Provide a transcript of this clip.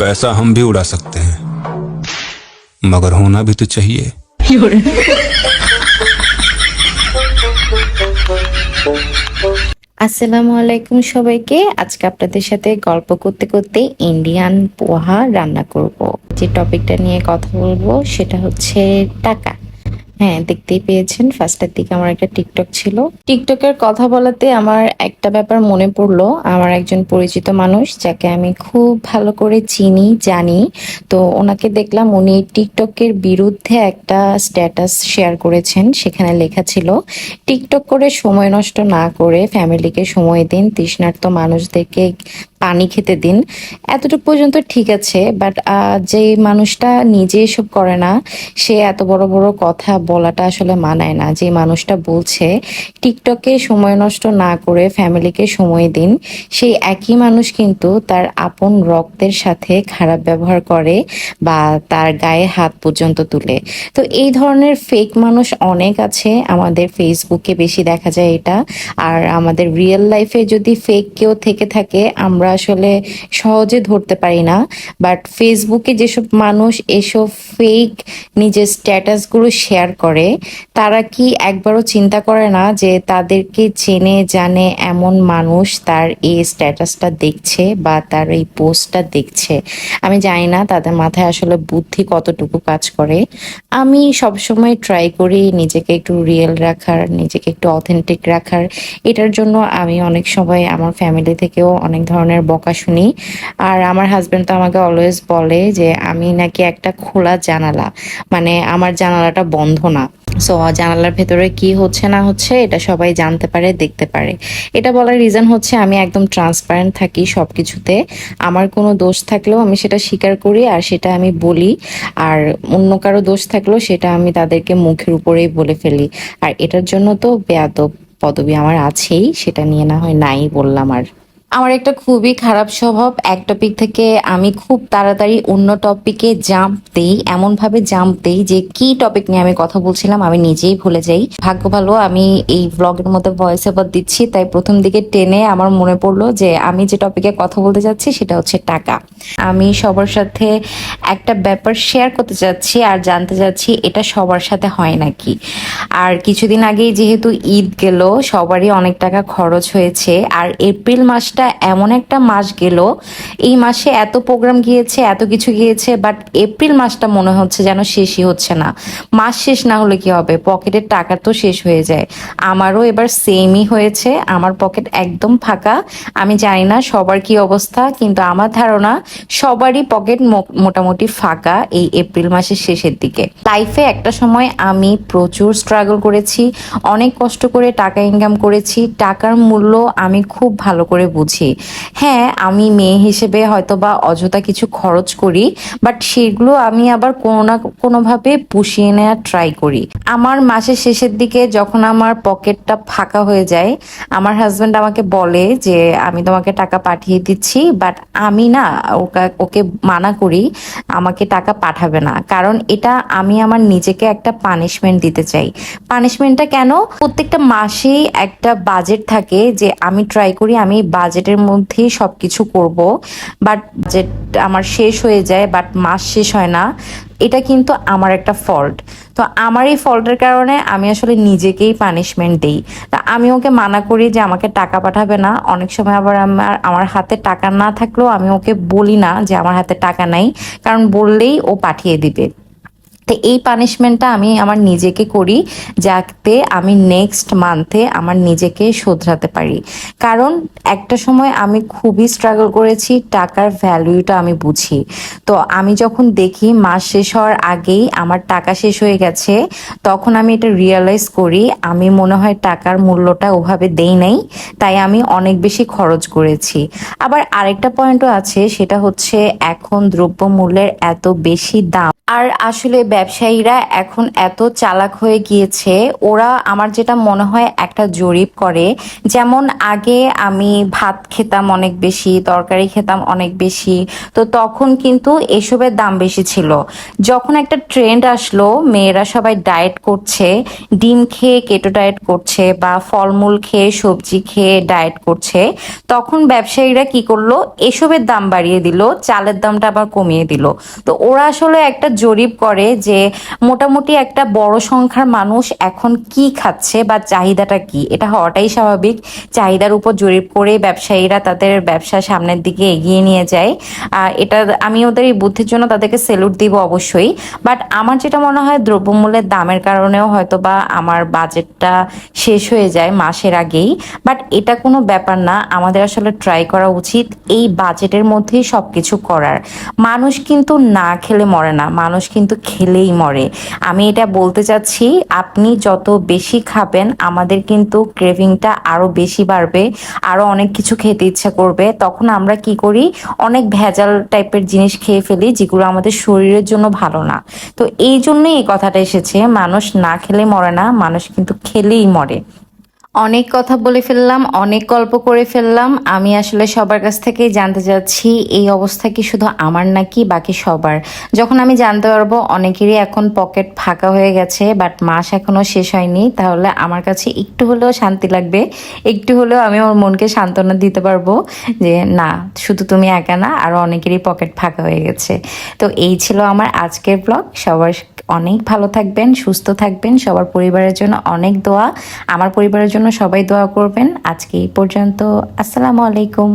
पैसा हम भी उड़ा सकते हैं मगर होना भी तो चाहिए আসসালামু আলাইকুম সবাইকে আজকে আপনাদের সাথে গল্প করতে করতে ইন্ডিয়ান পোহা রান্না করব যে টপিকটা নিয়ে কথা বলবো সেটা হচ্ছে টাকা হ্যাঁ দেখতেই পেয়েছেন ফার্স্টের দিকে আমার একটা টিকটক ছিল। টিকটকের কথা বলাতে আমার একটা ব্যাপার মনে পড়ল। আমার একজন পরিচিত মানুষ, যাকে আমি খুব ভালো করে চিনি, জানি। তো ওনাকে দেখলাম, উনি টিকটকের বিরুদ্ধে একটা স্ট্যাটাস শেয়ার করেছেন, সেখানে লেখা ছিল টিকটক করে সময় নষ্ট না করে ফ্যামিলিকে সময় দিন, তৃষ্ণার্ত মানুষদেরকে পানি খেতে দিন। এতটুকু পর্যন্ত ঠিক আছে বাট যে মানুষটা নিজে এসব করে না, সে এত বড় বড় কথা বলাটা আসলে মানায় না। যে মানুষটা বলছে, টিকটকে সময় নষ্ট না করে ফ্যামিলিকে সময় দিন। সেই একই মানুষ কিন্তু তার আপন রক্তের সাথে খারাপ ব্যবহার করে বা তার গায়ে হাত পর্যন্ত তুলে। তো এই ধরনের ফেক মানুষ অনেক আছে, আমাদের ফেসবুকে বেশি দেখা যায় এটা। আর আমাদের রিয়েল লাইফে যদি ফেক কেউ থেকে থাকে, আমরা আসলে সহজে ধরতে পারি না। বাট ফেসবুকে যেসব মানুষ এসব ফেক নিজের স্ট্যাটাসগুলো শেয়ার করে, তারা কি একবারও চিন্তা করে না যে তাদেরকে চেনে, জানে এমন মানুষ তার এই স্ট্যাটাসটা দেখছে বা তার এই পোস্টটা দেখছে? আমি জানি না তাদের মাথায় আসলে বুদ্ধি কতটুকু কাজ করে। আমি সবসময় ট্রাই করি নিজেকে একটু রিয়েল রাখার, নিজেকে একটু অথেন্টিক রাখার। এটার জন্য আমি অনেক সময় আমার ফ্যামিলি থেকেও অনেক ধরনের বকা শুনি। আর আমার হাজবেন্ড তো আমাকে অলওয়েজ বলে যে, আমি নাকি একটা খোলা জানালা। মানে আমার জানালাটা বন্ধ না। সো জানালার ভেতরে কি হচ্ছে না হচ্ছে, এটা সবাই জানতে পারে, দেখতে পারে। এটা বলার রিজন হচ্ছে, আমি একদম ট্রান্সপারেন্ট থাকি সব কিছুতে আমার কোনো দোষ থাকলেও আমি সেটা স্বীকার করি আর সেটা আমি বলি। আর অন্য কারও দোষ থাকলেও সেটা আমি তাদেরকে মুখের উপরেই বলে ফেলি। আর এটার জন্য তো বেয়াদব পদবি আমার আছেই, সেটা নিয়ে না হয় নাই বললাম আর। আমার একটা খুবই খারাপ স্বভাব। এক টপিক থেকে আমি খুব তাড়াতাড়ি অন্য টপিকে জাম্প দেই এমন ভাবে জাম্প দেই যে কি টপিক নিয়ে আমি কথা বলছিলাম আমি নিজেই ভুলে যাই। ভাগ্য ভালো, আমি এই ব্লগের মধ্যে ভয়েস ওভার দিচ্ছি, তাই প্রথম দিকে টেনে আমার মনে পড়ল যে আমি যে টপিকে কথা বলতে যাচ্ছি সেটা হচ্ছে টাকা। আমি সবার সাথে একটা ব্যাপার শেয়ার করতে চাচ্ছি আর জানতে চাচ্ছি এটা সবার সাথে হয় নাকি। আর কিছুদিন আগেই যেহেতু ঈদ গেল, সবারই অনেক টাকা খরচ হয়েছে। আর এপ্রিল মাসটা এমন একটা মাস গেল। এই মাসে এত প্রোগ্রাম গিয়েছে, এত কিছু গিয়েছে বাট এপ্রিল মাসটা মনে হচ্ছে যেন শেষই হচ্ছে না। মাস শেষ না হলে কি হবে? পকেটের টাকা তো শেষ হয়ে যায়। আমারও এবার সেমই হয়েছে। আমার পকেট একদম ফাঁকা। আমি জানি না সবার কি অবস্থা, কিন্তু আমার ধারণা সবারই পকেট মোটামুটি ফাঁকা এই এপ্রিল মাসের শেষের দিকে। লাইফে একটা সময় আমি প্রচুর স্ট্রাগল করেছি, অনেক কষ্ট করে টাকা ইনকাম করেছি, টাকার মূল্য আমি খুব ভালো করে বুঝি হ্যাঁ আমি মেয়ে হিসেবে হয়তো বা অযথা কিছু খরচ করি বাট সেগুলো আমি আবার কোনো না কোনোভাবে পুষিয়ে নেওয়ার ট্রাই করি। আমার মাসের শেষের দিকে যখন আমার পকেটটা ফাঁকা হয়ে যায়, আমার হাজব্যান্ড আমাকে বলে যে, আমি তোমাকে টাকা পাঠিয়ে দিচ্ছি বাট আমি না, ওকে মানা করি, আমাকে টাকা পাঠাবে না। কারণ এটা আমি আমার নিজেকে একটা পানিশমেন্ট দিতে চাই। পানিশমেন্টটা কেন? প্রত্যেকটা মাসেই একটা বাজেট থাকে যে, আমি ট্রাই করি, আমি বাজেটের মধ্যেই সব কিছু করব বাট বাজেট আমার শেষ হয়ে যায় বাট মাস শেষ হয় না। এটা কিন্তু আমার একটা ফল্ট তো আমার এই ফল্টের কারণে আমি আসলে নিজেকেই পানিশমেন্ট দিই। তা আমি ওকে মানা করি যে আমাকে টাকা পাঠাবে না। অনেক সময় আবার আমার আমার হাতে টাকা না থাকলেও আমি ওকে বলি না যে আমার হাতে টাকা নাই, কারণ বললেই ও পাঠিয়ে দিবে। তো এই পানিশমেন্টটা আমি আমার নিজেকে করি যাতে আমি নেক্সট মান্থে আমার নিজেকে শোধরাতে পারি। কারণ একটা সময় আমি খুবই স্ট্রাগল করেছি, টাকার ভ্যালুটা আমি বুঝি। তো আমি যখন দেখি মাস শেষ হওয়ার আগেই আমার টাকা শেষ হয়ে গেছে, তখন আমি এটা রিয়েলাইজ করি, আমি মনে হয় টাকার মূল্যটা ওভাবে দেই নাই, তাই আমি অনেক বেশি খরচ করেছি। আবার আরেকটা পয়েন্টও আছে, সেটা হচ্ছে এখন দ্রব্যমূল্যের এত বেশি দাম। আর আসলে ব্যবসায়ীরা এখন এত চালাক হয়ে গিয়েছে, ওরা আমার যেটা মনে হয় একটা জরিপ করে। যেমন আগে আমি ভাত খেতাম অনেক বেশি, তরকারি খেতাম অনেক বেশি, তো তখন কিন্তু এসবের দাম বেশি ছিল। যখন একটা ট্রেন্ড আসলো, মেয়েরা সবাই ডায়েট করছে, ডিম খেয়ে কেটো ডায়েট করছে বা ফলমূল খেয়ে সবজি খেয়ে ডায়েট করছে, তখন ব্যবসায়ীরা কি করল? এসবের দাম বাড়িয়ে দিল, চালের দামটা আবার কমিয়ে দিল। তো ওরা আসলে একটা জরিপ করে যে মোটামুটি একটা বড় সংখ্যার মানুষ এখন কি খাচ্ছে বা চাহিদাটা কি? এটা হওয়াটাই স্বাভাবিক। চাহিদার উপর জরিপ করে ব্যবসায়ীরা তাদের ব্যবসা সামনের দিকে এগিয়ে নিয়ে যায়। আহ, এটা আমি ওদের এই বুদ্ধির জন্য তাদেরকে সেলুট দিব অবশ্যই। বাট আমার যেটা মনে হয় দ্রব্যমূল্যের দামের কারণেও হয়তো বা আমার বাজেটটা শেষ হয়ে যায় মাসের আগেই। বাট এটা কোনো ব্যাপার না। আমাদের আসলে ট্রাই করা উচিত এই বাজেটের মধ্যেই সব কিছু করার। মানুষ কিন্তু না খেলে মরে না। মানুষ কিন্তু খেলেই মরে। আমি এটা বলতে চাচ্ছি, আপনি যত বেশি খাবেন, আমাদের কিন্তু ক্রেভিংটা আরও বেশি বাড়বে আরও অনেক কিছু খেতে ইচ্ছা করবে। তখন আমরা কি করি, অনেক ভেজাল টাইপের জিনিস খেয়ে ফেলি, যেগুলো আমাদের শরীরের জন্য ভালো না। তো এই জন্যই এই কথাটা এসেছে, মানুষ না খেলে মরে না, মানুষ কিন্তু খেলেই মরে। অনেক কথা বলে ফেললাম, অনেক গল্প করে ফেললাম। আমি আসলে সবার কাছ থেকেই জানতে চাচ্ছি, এই অবস্থা কি শুধু আমার নাকি বাকি সবার? যখন আমি জানতে পারব, অনেকেরই এখন পকেট ফাঁকা হয়ে গেছে বাট মাস এখনও শেষ হয়নি। তাহলে আমার কাছে একটু হলেও শান্তি লাগবে, একটু হলেও আমি আমার মনকে সান্ত্বনা দিতে পারব যে, না, শুধু তুমি একা না, আরও অনেকেরই পকেট ফাঁকা হয়ে গেছে। তো এই ছিল আমার আজকের ব্লগ সবার অনেক ভালো থাকবেন, সুস্থ থাকবেন, সবার পরিবারের জন্য অনেক দোয়া। আমার পরিবারের জন্য সবাই দোয়া করবেন। আজকে এই পর্যন্ত। আসসালামু আলাইকুম।